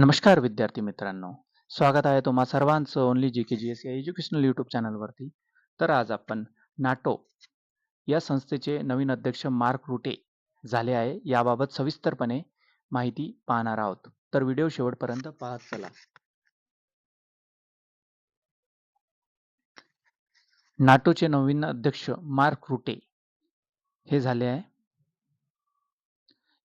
नमस्कार विद्यार्थी मित्रांनो. स्वागत आहे तुम्हा सर्वांचं only G K G S या एज्युकेशनल यूट्यूब चॅनलवरती तर आज आपण नाटो या संस्थेचे नवीन अध्यक्ष मार्क रुटे झाले आहे. याबाबत सविस्तरपणे माहिती पाहणार आहोत. तर व्हिडिओ शेवटपर्यंत पाहत चला. नाटोचे नवीन अध्यक्ष मार्क रुटे हे झाले आहे.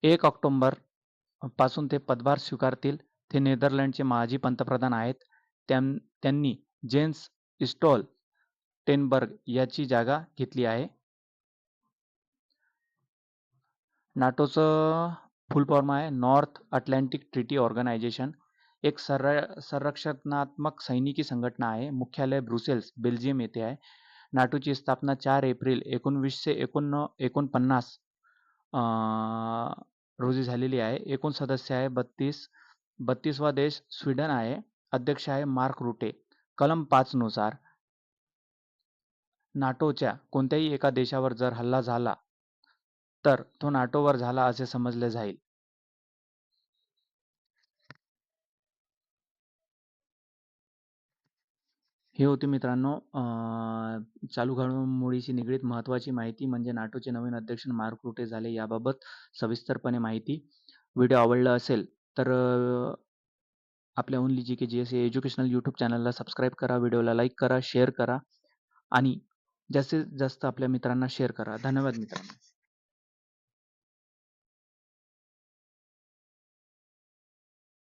एक ऑक्टोंबरपासून ते पदभार स्वीकारतील. ते नेदरलँडचे माजी पंतप्रधान आहेत. त्यां त्यांनी जेन्स इस्टॉल टेनबर्ग याची जागा घेतली आहे. नाटोचं फुल फॉर्म आहे नॉर्थ अटलांटिक ट्रिटी ऑर्गनायझेशन. एक सर संरक्षणात्मक सैनिकी संघटना आहे. मुख्यालय ब्रुसेल्स बेल्जियम येथे आहे. नाटोची स्थापना चार एप्रिल एकोणवीसशे एकोण एकोणपन्नास रोजी झालेली आहे. एकूण सदस्य आहे बत्तीस बत्तीसवा देश स्वीडन आहे. अध्यक्ष आहे मार्क रुटे. कलम पाचनुसार नाटोच्या कोणत्याही एका देशावर जर हल्ला झाला तर तो नाटोवर झाला असे समजले जाईल. हे होती मित्रांनो चालू घडामोडीशी निगडीत महत्त्वाची माहिती म्हणजे नाटोचे नवीन अध्यक्ष मार्क रुटे झाले याबाबत सविस्तरपणे माहिती. व्हिडिओ आवडला असेल तर आपल्या only G K G S educational YouTube चॅनलला सबस्क्राईब करा व्हिडिओला लाईक करा शेअर करा आणि जास्तीत जास्त आपल्या मित्रांना शेअर करा. धन्यवाद मित्रांनो.